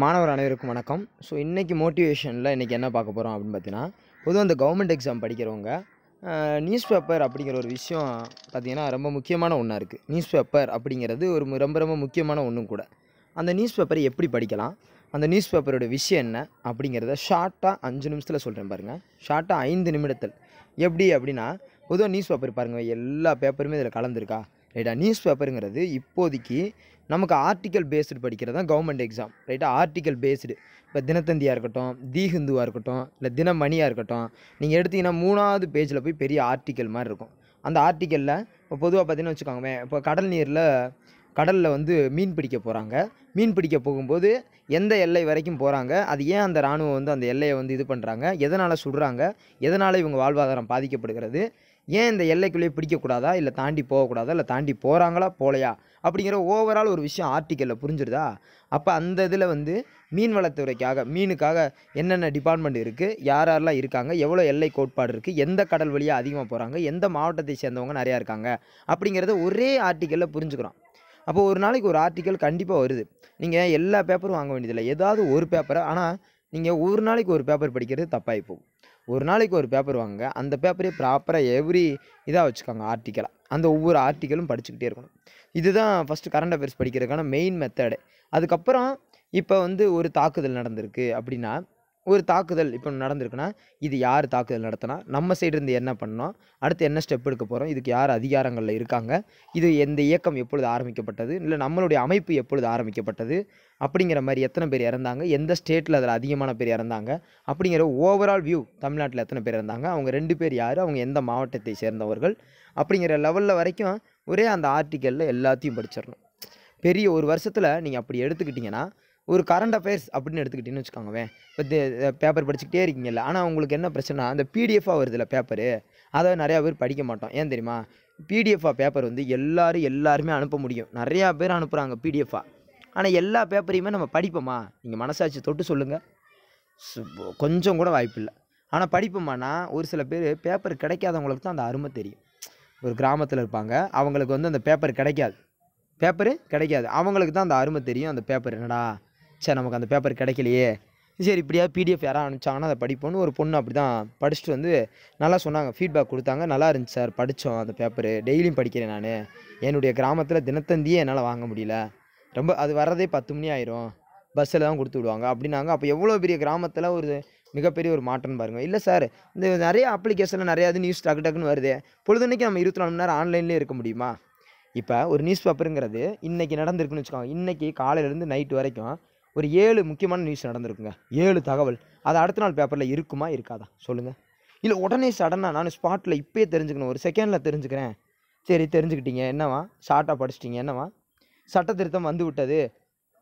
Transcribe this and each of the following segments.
மாணவர் அனைவருக்கும் வணக்கம். ஸோ இன்றைக்கி மோட்டிவேஷனில் இன்றைக்கி என்ன பார்க்க போகிறோம் அப்படின்னு பார்த்தீங்கன்னா பொதுவாக இந்த கவர்மெண்ட் எக்ஸாம் படிக்கிறவங்க நியூஸ் பேப்பர் அப்படிங்கிற ஒரு விஷயம் பார்த்திங்கன்னா ரொம்ப முக்கியமான ஒன்றா இருக்குது நியூஸ் பேப்பர் அப்படிங்கிறது ஒரு ரொம்ப ரொம்ப முக்கியமான ஒன்றும் கூட. அந்த நியூஸ் பேப்பரை எப்படி படிக்கலாம்? அந்த நியூஸ் பேப்பரோட விஷயம் என்ன? அப்படிங்கிறத ஷார்ட்டாக அஞ்சு நிமிஷத்தில் சொல்கிறேன் பாருங்கள் ஷார்ட்டாக ஐந்து நிமிடத்தில். எப்படி அப்படின்னா பொதுவாக நியூஸ் பேப்பர் பாருங்கள் எல்லா பேப்பருமே இதில் கலந்துருக்கா? ரைட்டா நியூஸ் பேப்பருங்கிறது இப்போதைக்கு நமக்கு ஆர்டிக்கல் பேஸ்டு படிக்கிறது தான் கவர்மெண்ட் எக்ஸாம் ரைட்டா ஆர்டிக்கல் பேஸ்டு இப்போ தினத்தந்தியாக இருக்கட்டும் தி ஹிந்துவாக இருக்கட்டும் இல்லை தினமணியாக இருக்கட்டும் நீங்கள் எடுத்தீங்கன்னா மூணாவது பேஜில் போய் பெரிய ஆர்டிக்கல் மாதிரி இருக்கும். அந்த ஆர்டிக்கலில் இப்போ பொதுவாக பார்த்தீங்கன்னா வச்சுக்கோங்களேன் இப்போ கடல் நீரில் கடலில் வந்து மீன் பிடிக்க போகிறாங்க மீன் பிடிக்க போகும்போது எந்த எல்லை வரைக்கும் போகிறாங்க அது ஏன் அந்த இராணுவம் வந்து அந்த எல்லையை வந்து இது பண்ணுறாங்க எதனால் சுடுறாங்க எதனால் இவங்க வாழ்வாதாரம் பாதிக்கப்படுகிறது ஏன் இந்த எல்லைக்குள்ளேயே பிடிக்கக்கூடாதா? இல்லை தாண்டி போகக்கூடாதா? இல்லை தாண்டி போகிறாங்களா போலையா? அப்படிங்கிற ஓவரால் ஒரு விஷயம் ஆர்டிக்கலில் புரிஞ்சிருதா? அப்போ அந்த இதில் வந்து மீன் வளத்துறைக்காக மீனுக்காக என்னென்ன டிபார்ட்மெண்ட் இருக்குது யார் யாரெல்லாம் இருக்காங்க? எவ்வளோ எல்லை கோட்பாடு இருக்குது எந்த கடல் வழியாக அதிகமாக போகிறாங்க எந்த மாவட்டத்தை சேர்ந்தவங்க நிறையா இருக்காங்க? அப்படிங்கிறத ஒரே ஆர்டிக்கலில் புரிஞ்சுக்கிறோம். அப்போ ஒரு நாளைக்கு ஒரு ஆர்டிக்கல் கண்டிப்பாக வருது. நீங்கள் எல்லா பேப்பரும் வாங்க வேண்டியதில்லை. ஏதாவது ஒரு பேப்பரை ஆனால் நீங்கள் ஒரு நாளைக்கு ஒரு பேப்பர் படிக்கிறது தப்பாகி போகும். ஒரு நாளைக்கு ஒரு பேப்பர் வாங்க அந்த பேப்பரே ப்ராப்பராக எவ்ரி இதாக வச்சுக்கோங்க ஆர்டிக்கலாக அந்த ஒவ்வொரு ஆர்டிக்கலும் படிச்சுக்கிட்டே இருக்கணும். இதுதான் ஃபஸ்ட்டு கரண்ட் அஃபேர்ஸ் படிக்கிறதுக்கான மெயின் மெத்தடு அதுக்கப்புறம் இப்போ வந்து ஒரு தாக்குதல் நடந்திருக்கு அப்படின்னா ஒரு தாக்குதல் இப்போ நடந்திருக்குன்னா இது யார் தாக்குதல் நடத்தினா நம்ம சைடுலேருந்து என்ன பண்ணோம் அடுத்து என்ன ஸ்டெப் எடுக்க போகிறோம் இதுக்கு யார் அதிகாரங்களில் இருக்காங்க? இது எந்த இயக்கம் எப்பொழுது ஆரம்பிக்கப்பட்டது? இல்லை நம்மளுடைய அமைப்பு எப்பொழுது ஆரம்பிக்கப்பட்டது? அப்படிங்கிற மாதிரி எத்தனை பேர் இறந்தாங்க? எந்த ஸ்டேட்டில் அதில் அதிகமான பேர் இறந்தாங்க? அப்படிங்கிற ஓவரால் வியூ தமிழ்நாட்டில் எத்தனை பேர் இறந்தாங்க? அவங்க ரெண்டு பேர் யார்? அவங்க எந்த மாவட்டத்தை சேர்ந்தவர்கள்? அப்படிங்கிற லெவலில் வரைக்கும் ஒரே அந்த ஆர்டிக்கலில் எல்லாத்தையும் படிச்சிடணும். பெரிய ஒரு வருஷத்தில் நீங்கள் அப்படி எடுத்துக்கிட்டிங்கன்னா ஒரு கரண்ட் அஃபேர்ஸ் அப்படின்னு எடுத்துக்கிட்டின்னு வச்சுக்கோங்கவேன் இப்போ பேப்பர் படிச்சுக்கிட்டே இருக்கீங்கல்ல. ஆனால் உங்களுக்கு என்ன பிரச்சனை அந்த பிடிஎஃபாக வருதுல்ல பேப்பரு அதை நிறையா பேர் படிக்க மாட்டோம். ஏன் தெரியுமா? பிடிஎஃபாக பேப்பர் வந்து எல்லோரும் எல்லாருமே அனுப்ப முடியும். நிறையா பேர் அனுப்புகிறாங்க பிடிஎஃபாக ஆனால் எல்லா பேப்பரையுமே நம்ம படிப்போமா? நீங்கள் மனசாட்சி தொட்டு சொல்லுங்கள் சு- கொஞ்சம் கூட வாய்ப்பில்லை ஆனால் படிப்போமானா ஒரு சில பேர் பேப்பர் கிடைக்காதவங்களுக்கு தான் அந்த அருமை தெரியும். ஒரு கிராமத்தில் இருப்பாங்க. அவங்களுக்கு வந்து அந்த பேப்பர் கிடைக்காது. பேப்பரு கிடைக்காது. அவங்களுக்கு தான் அந்த அருமை தெரியும். அந்த பேப்பர் என்னடா? சரி நமக்கு அந்த பேப்பர் கிடைக்கலையே. சரி இப்படியா பிடிஎஃப் யாராவது அனுப்பிச்சாங்கன்னா அதை படிப்போம்னு ஒரு பொண்ணு அப்படி தான் படிச்சுட்டு வந்து நல்லா சொன்னாங்க ஃபீட்பேக் கொடுத்தாங்க. நல்லா இருந்துச்சு சார் படித்தோம் அந்த பேப்பரு டெய்லியும் படிக்கிறேன் நான். என்னுடைய கிராமத்தில் தினத்தந்தியே என்னால் வாங்க முடியல. ரொம்ப அது வர்றதே பத்து மணி ஆயிரும். பஸ்ஸில் தான் கொடுத்து விடுவாங்க. அப்படின்னாங்க. அப்போ எவ்வளோ பெரிய கிராமத்தில் ஒரு மிகப்பெரிய ஒரு மாற்றம் பாருங்கள் இல்லை சார் இந்த நிறைய அப்ளிகேஷனில் நிறையா இது நியூஸ் டக்கு டக்குன்னு வருது. பொழுதுனைக்கு நம்ம இருபத்தி நாலு மணி நேரம் ஆன்லைன்லேயே இருக்க முடியுமா? இப்போ ஒரு நியூஸ் பேப்பருங்கிறது இன்றைக்கி நடந்திருக்குன்னு வச்சுக்கோங்க. இன்றைக்கி காலையிலேருந்து நைட்டு வரைக்கும் ஒரு ஏழு முக்கியமான நியூஸ் நடந்திருக்குங்க. ஏழு தகவல். அது அடுத்த நாள் பேப்பரில் இருக்குமா இருக்காதா? சொல்லுங்கள் இல்லை உடனே சடனாக நான் ஸ்பாட்டில் இப்போயே தெரிஞ்சுக்கணும். ஒரு செகண்டில் தெரிஞ்சுக்கிறேன். சரி தெரிஞ்சுக்கிட்டீங்க. என்னவா? ஷார்ட்டாக படிச்சிட்டிங்க. என்னவா? சட்ட திருத்தம் வந்து விட்டது.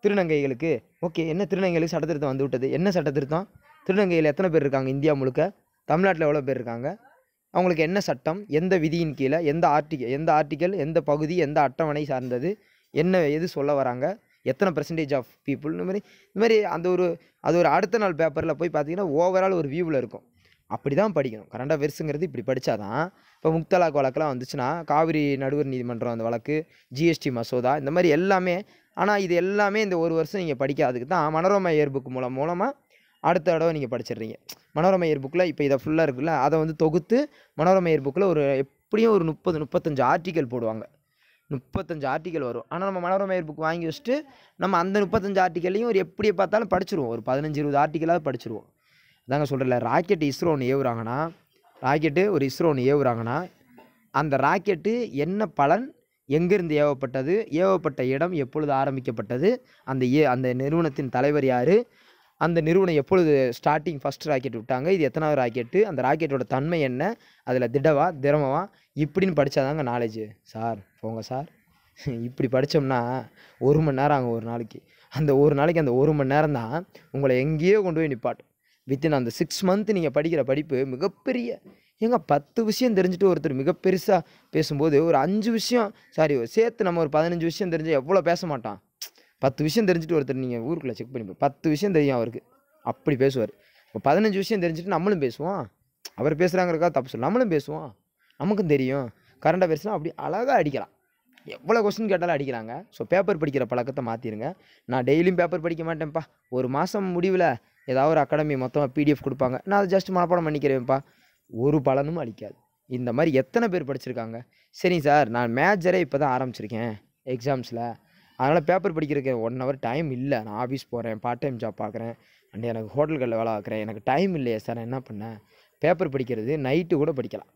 திருநங்கைகளுக்கு. ஓகே என்ன திருநங்கைகளுக்கு சட்ட திருத்தம் வந்து விட்டது? என்ன சட்ட திருத்தம் திருநங்கையில் எத்தனை பேர் இருக்காங்க இந்தியா முழுக்க? தமிழ்நாட்டில் எவ்வளோ பேர் இருக்காங்க? அவங்களுக்கு என்ன சட்டம்? எந்த விதியின் கீழே? எந்த ஆர்டிக்கல் எந்த ஆர்டிக்கல் எந்த பகுதி? எந்த அட்டவணை சார்ந்தது? என்ன எது சொல்ல வராங்க? எத்தனை பர்சன்டேஜ் ஆஃப் பீப்புள் இந்த மாதிரி இந்த மாதிரி அந்த ஒரு அது ஒரு அடுத்த நாள் பேப்பரில் போய் பார்த்தீங்கன்னா ஓவரால் ஒரு வியூவில் இருக்கும். அப்படி தான் படிக்கணும் கரண்ட் அஃபேர்ஸுங்கிறது இப்படி படித்தா தான் இப்போ முக்தலாக் வழக்கெலாம் வந்துச்சுன்னா காவிரி நடுவர் நீதிமன்றம் அந்த வழக்கு ஜிஎஸ்டி மசோதா இந்த மாதிரி எல்லாமே ஆனால் இது எல்லாமே இந்த ஒரு வருஷம் நீங்கள் படிக்காததுக்கு தான் மனோரமா இயர் புக் மூலம் மூலமாக அடுத்த தடவை நீங்கள் படிச்சிடுறீங்க. மனோரமா இயர் புக்கில் இப்போ இதை ஃபுல்லாக இருக்குல்ல அதை வந்து தொகுத்து மனோரமா இயர் புக்கில் ஒரு எப்படியும் ஒரு முப்பது முப்பத்தஞ்சு ஆர்டிக்கல் போடுவாங்க. முப்பத்தஞ்சு ஆர்டிக்கல் வரும். ஆனால் நம்ம மனோரமா இயர் புக் வாங்கி வச்சுட்டு நம்ம அந்த முப்பத்தஞ்சு ஆர்டிக்கல்லையும் ஒரு எப்படி பார்த்தாலும் படிச்சிருவோம். ஒரு பதினஞ்சு இருபது ஆர்டிக்கலாவது படிச்சிருவோம். அதாங்க சொல்கிறல ராக்கெட் இஸ்ரோ ஒன்று ஏவுறாங்கன்னா ராக்கெட்டு ஒரு இஸ்ரோ ஒன்று ஏவுறாங்கன்னா அந்த ராக்கெட்டு என்ன பலன் எங்கேருந்து ஏவப்பட்டது ஏவப்பட்ட இடம் எப்பொழுது ஆரம்பிக்கப்பட்டது அந்த ஏ அந்த நிறுவனத்தின் தலைவர் யார் அந்த நிறுவனம் எப்பொழுது ஸ்டார்டிங் ஃபஸ்ட் ராக்கெட் விட்டாங்க இது எத்தனாவது ராக்கெட்டு அந்த ராக்கெட்டோட தன்மை என்ன அதில் திடவா திரமவா இப்படின்னு படித்தாதாங்க நாலேஜ் சார் போங்க சார். இப்படி படித்தோம்னா ஒரு மணி நேரம் ஆகும் ஒரு நாளைக்கு. அந்த ஒரு நாளைக்கு அந்த ஒரு மணி நேரம் தான் உங்களை எங்கேயோ கொண்டு போய் நிப்பாட்டும். வித்தின் அந்த சிக்ஸ் மந்த் நீங்கள் படிக்கிற படிப்பு மிகப்பெரிய ஏங்க பத்து விஷயம் தெரிஞ்சுட்டு ஒருத்தர் மிக பெருசாக பேசும்போது ஒரு அஞ்சு விஷயம் சாரி சேர்த்து நம்ம ஒரு பதினஞ்சு விஷயம் தெரிஞ்சு எவ்வளோ பேச மாட்டான்? பத்து விஷயம் தெரிஞ்சுட்டு ஒருத்தர் நீங்கள் ஊருக்குள்ளே செக் பண்ணி பத்து விஷயம் தெரியும் அவருக்கு. அப்படி பேசுவார். இப்போ பதினஞ்சு விஷயம் தெரிஞ்சுட்டு நம்மளும் பேசுவோம். அவர் பேசுகிறாங்கிறக்கா தப்பு சொல்லு நம்மளும் பேசுவோம். நமக்கும் தெரியும். கரண்ட் அஃபேர்ஸ்னால் அப்படி அழகாக அடிக்கலாம். எவ்வளோ கொஸ்டின் கேட்டாலும் அடிக்கிறாங்க. ஸோ பேப்பர் படிக்கிற பழக்கத்தை மாற்றிடுங்க நான் டெய்லியும் பேப்பர் படிக்க மாட்டேன்ப்பா. ஒரு மாதம் முடிவில் ஏதாவது ஒரு அகாடமி மொத்தமாக பிடிஎஃப் கொடுப்பாங்க. நான் அதை ஜஸ்ட் மனப்பாடம் பண்ணிக்கிறேன்ப்பா. ஒரு பலனும் அளிக்காது. இந்த மாதிரி எத்தனை பேர் படிச்சிருக்காங்க? சரிங்க சார் நான் மேஜரே இப்போ தான் ஆரம்பிச்சிருக்கேன். எக்ஸாம்ஸில் அதனால் பேப்பர் படிக்கிறதுக்கு ஒன் ஹவர் டைம் இல்லை. நான் ஆஃபீஸ் போகிறேன் பார்ட் டைம் ஜாப் பார்க்குறேன் அண்ட் எனக்கு ஹோட்டல்களில் வேலை பார்க்குறேன் எனக்கு டைம் இல்லையே சார் நான் என்ன பண்ணேன்? பேப்பர் படிக்கிறது நைட்டு கூட படிக்கலாம்.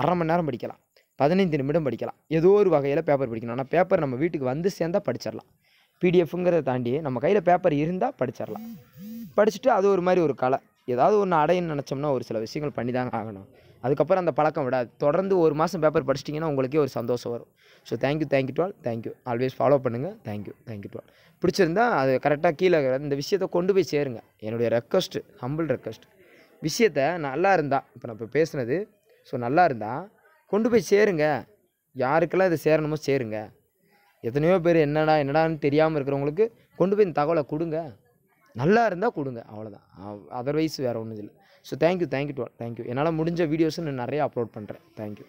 அரை மணி நேரம் படிக்கலாம். பதினைந்து நிமிடம் படிக்கலாம். ஏதோ ஒரு வகையில் பேப்பர் படிக்கணும். ஆனால் பேப்பர் நம்ம வீட்டுக்கு வந்து சேர்ந்தால் படிச்சிடலாம் பிடிஎஃப்ங்கிறத தாண்டி நம்ம கையில் பேப்பர் இருந்தால் படிச்சிடலாம் படிச்சுட்டு அது ஒரு மாதிரி ஒரு கலை. ஏதாவது ஒன்று அடையன்னு நினச்சோம்னா ஒரு சில விஷயங்கள் பண்ணி தாங்க ஆகணும். அதுக்கப்புறம் அந்த பழக்கம் விடாது. தொடர்ந்து ஒரு மாதம் பேப்பர் படிச்சிட்டிங்கன்னா உங்களுக்கே ஒரு சந்தோஷம் வரும். So thank you thank you டுவால் thank you always follow பண்ணுங்கள் தேங்க்யூ தேங்க்யூ டுவால் பிடிச்சிருந்தா அது கரெக்டாக கீழே இந்த விஷயத்தை கொண்டு போய் சேருங்க. என்னுடைய ரெக்வஸ்ட்டு ஹம்பிள் ரெக்வஸ்ட் விஷயத்த நல்லா இருந்தால் இப்போ நான் இப்போ பேசுனது ஸோ நல்லா இருந்தால் கொண்டு போய் சேருங்க. யாருக்கெல்லாம் இது சேரணுமோ சேருங்க. எத்தனையோ பேர் என்னடா என்னடான்னு தெரியாமல் இருக்கிறவங்களுக்கு கொண்டு போய் இந்த தகவலை கொடுங்க. நல்லா இருந்தால் கொடுங்க அவ்வளோதான் அதர்வைஸ் வேறு ஒன்றும் இல்லை. So thank you thank you to thank you என்னால் முடிஞ்ச வீடியோஸும் நான் நிறைய அப்லோட் பண்ணுறேன் தேங்க்யூ